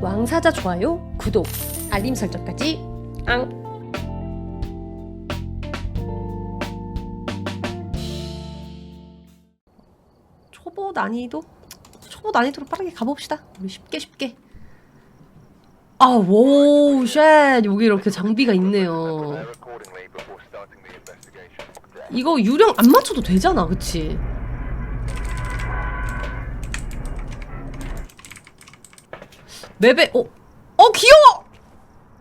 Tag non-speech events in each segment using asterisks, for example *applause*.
왕사자 좋아요, 구독, 알림 설정까지 앙. 초보 난이도? 초보 난이도로 빠르게 가봅시다. 우리 쉽게 쉽게. 아, 오, 쉣. 여기 이렇게 장비가 있네요. 이거 유령 안 맞춰도 되잖아, 그치? 맵에, 어, 어, 귀여워!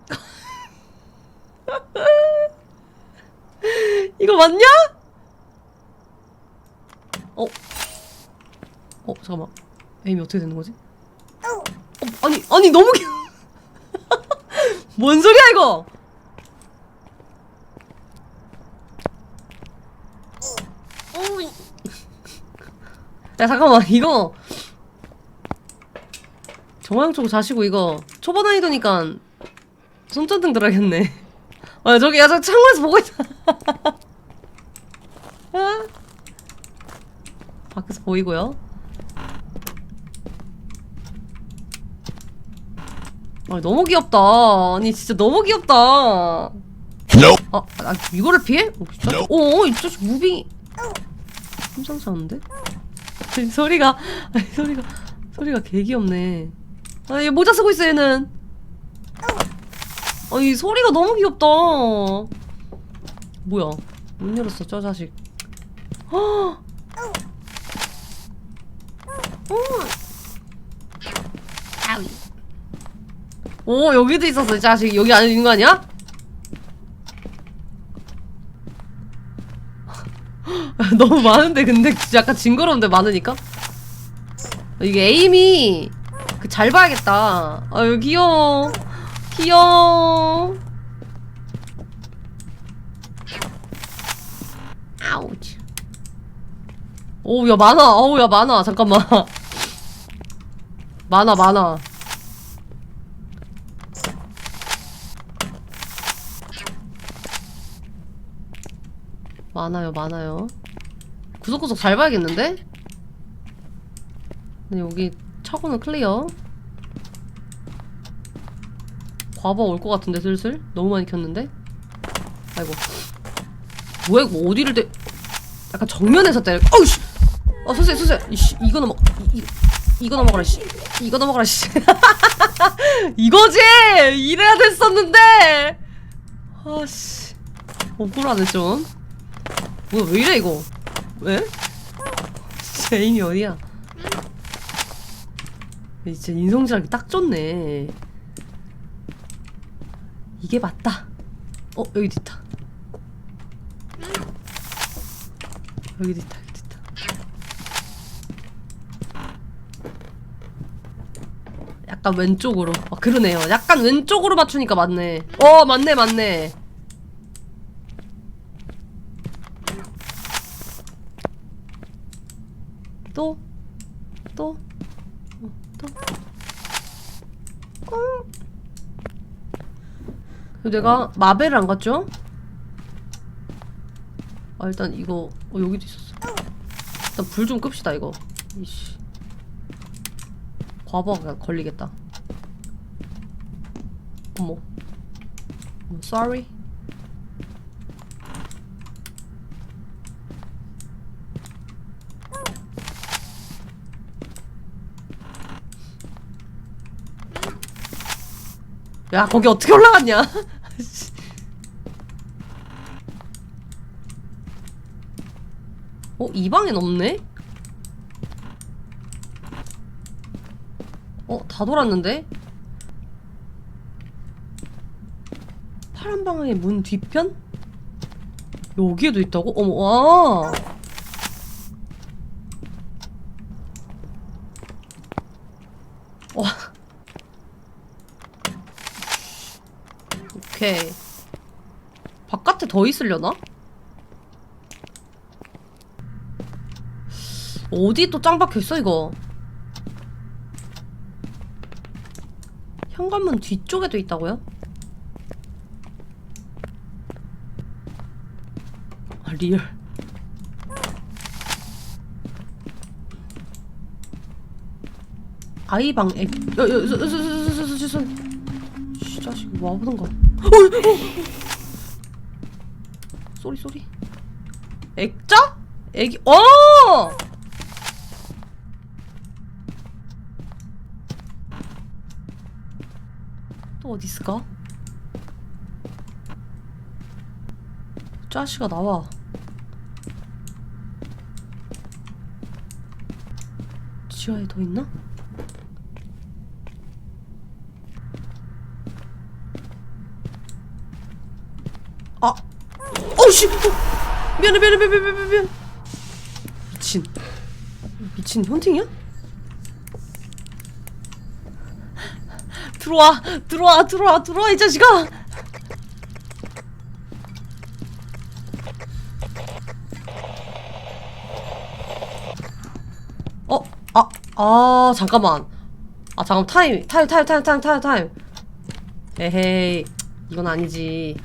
*laughs* 이거 맞냐? 어, 어, 잠깐만. 에임이 어떻게 되는 거지? 어, 아니, 아니, 너무 귀여워. *laughs* 뭔 소리야, 이거? 야 잠깐만 이거 정화영 쪽 자시고 이거 초반 난이도니까 손전등 들어야겠네 아 저기 야저 창문에서 보고 있다 *laughs* 아. 밖에서 보이고요 아 너무 귀엽다 아니 진짜 너무 귀엽다 아, 아 이거를 피해? 어, 진짜? 오, 이 자식 무빙이 심상치 않은데? 아니, 소리가 아니, 소리가 소리가 개 귀엽네. 아 얘 모자 쓰고 있어 얘는. 아이 소리가 너무 귀엽다. 뭐야? 문 열었어 저 자식. 헉! *gasps* 아우. 오 여기도 있었어 이 자식 여기 안에 있는 거 아니야? *laughs* 너무 많은데 근데 약간 징그러운데 많으니까 이게 에임이 그 잘 봐야겠다. 아유 귀여워. 귀여워. 아우치 오야 많아. 어우 야 많아. 잠깐만. *laughs* 많아 많아. 많아요 많아요. 구석구석 잘 봐야겠는데? 네, 여기 차고는 클리어. 과거 올것 같은데 슬슬? 너무 많이 켰는데? 아이고. 이거 어디를 대 약간 정면에서 때려. 어우씨! 어 서세 서세! 이씨 이거 넘어 이, 이, 이 거 넘어가라 씨. 이거 넘어가라 씨. *laughs* 이거지! 이래야 됐었는데! 아씨. 억울하네 좀. 뭐야 왜 이래 이거? 왜? 애인이 어디야? 진짜 인성질하기 딱 좋네. 이게 맞다. 어 여기도 있다. 여기도 있다. 여기도 있다. 약간 왼쪽으로. 아 그러네요. 약간 왼쪽으로 맞추니까 맞네. 어 맞네 맞네. 또, 또, 어, 또. 어. 내가 마벨을 안 갔죠? 아 일단 이거 어 여기도 있었어. 일단 불 좀 끕시다 이거. 이씨. 과부하가 걸리겠다. 어머. 어머, sorry. 야 거기 어떻게 올라갔냐? 어? 이 방엔 없네? 어? 다 돌았는데? 파란 방의 문 뒤편? 여기에도 있다고? 어머 와 와. 오케이. 바깥에 더 있으려나? 어디 또 짱 박혀 있어, 이거? 현관문 뒤쪽에도 있다고요? 아, 리얼. 아이방 서, 어디서 씨 자식 와보던가 어, 어. 쏘리 쏘리 액자? 애기 어! 또 어디 있을까? 짜시가 나와 지하에 더 있나? 아, 어우씨, 미안해, 미안해, 미안해, 미안해, 미안해. 미친, 미친 헌팅이야? 들어와, 들어와, 들어와, 들어와 이 자식아. 어, 아, 아, 잠깐만. 아, 잠깐 타임, 타임, 타임, 타임, 타임, 타임, 타임. 에헤이, 이건 아니지.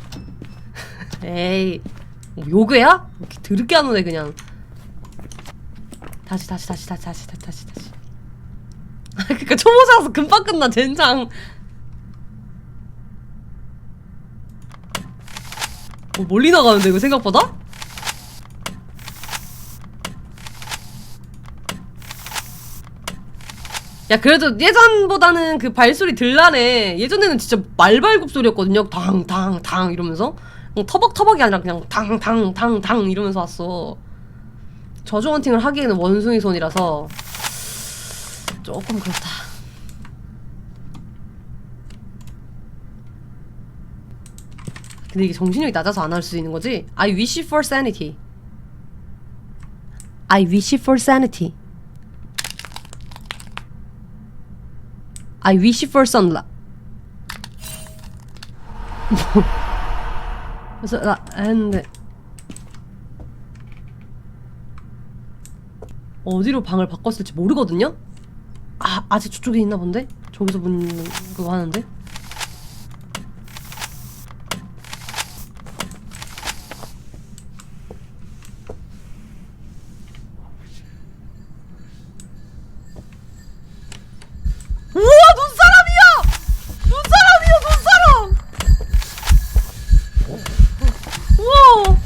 *laughs* 에이, 뭐 요괴야? 이렇게 드럽게 하노네 그냥. 다시, 다시, 다시, 다시, 다시, 다시, 다시. *laughs* 아, 그니까 초보자라서 금방 끝나 젠장. 어, 멀리 나가는데 이거 생각보다? 야 그래도 예전보다는 그 발소리 덜나네 예전에는 진짜 말발굽 소리였거든요 당당당 이러면서 터벅터벅이 아니라 그냥 당당당당 이러면서 왔어 저주 헌팅을 하기에는 원숭이 손이라서 조금 그렇다 근데 이게 정신력이 낮아서 안 할 수 있는 거지? I wish for sanity I wish for sanity I wish for sunlight. *laughs* 그래서 나 했는데 어디로 방을 바꿨을지 모르거든요. 아 아직 저쪽에 있나 본데? 저기서 문 그거 하는데. 우와 눈사람이야! 눈사람이야 눈사람! 우와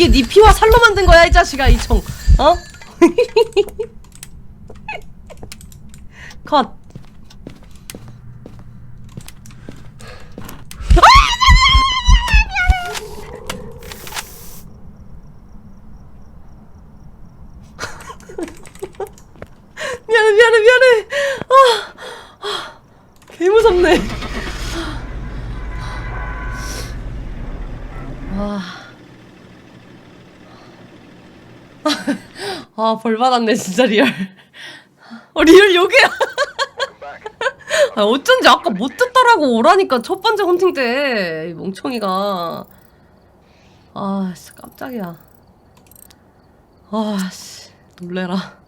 이게 네 피와 살로 만든 거야 이 자식아 이총 어? *laughs* 컷 미안해 미안해 미안해 아, 아, 개 무섭네 와. 아, 벌 받았네, 진짜 리얼. 어, 리얼 여기야. *laughs* 아, 어쩐지 아까 못 듣더라고, 오라니까, 첫 번째 헌팅 때. 이 멍청이가. 아, 진짜 깜짝이야. 아, 씨. 놀래라.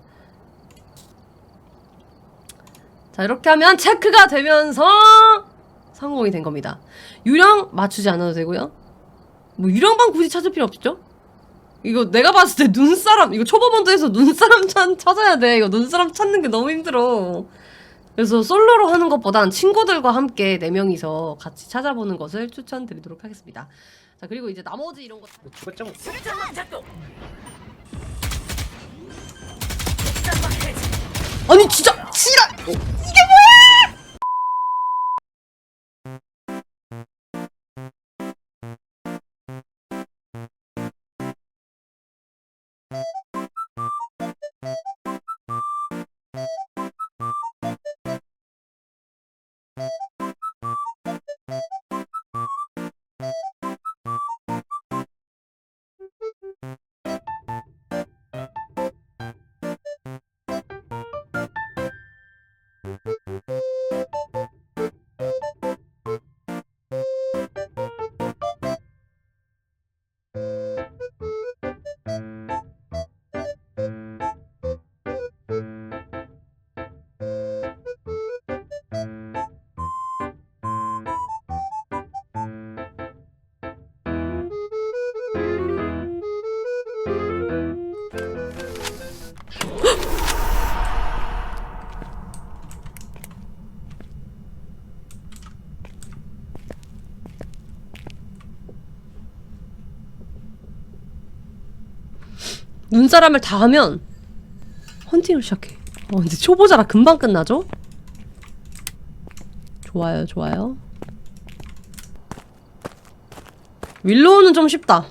자, 이렇게 하면 체크가 되면서 성공이 된 겁니다. 유령 맞추지 않아도 되고요. 뭐 유령방 굳이 찾을 필요 없죠? 이거 내가 봤을 때 눈사람 이거 초보본도에서 눈사람 *laughs* 찾, 찾아야 돼. 이거 눈사람 찾는 게 너무 힘들어. 그래서 솔로로 하는 것보단 친구들과 함께 네 명이서 같이 찾아보는 것을 추천드리도록 하겠습니다. 자 그리고 이제 나머지 이런 거 다- 죽었죠? 아니 진짜 지랄 이게 あ。 눈사람을 다 하면 헌팅을 시작해. 어, 근데 초보자라 금방 끝나죠? 좋아요, 좋아요. 윌로우는 좀 쉽다.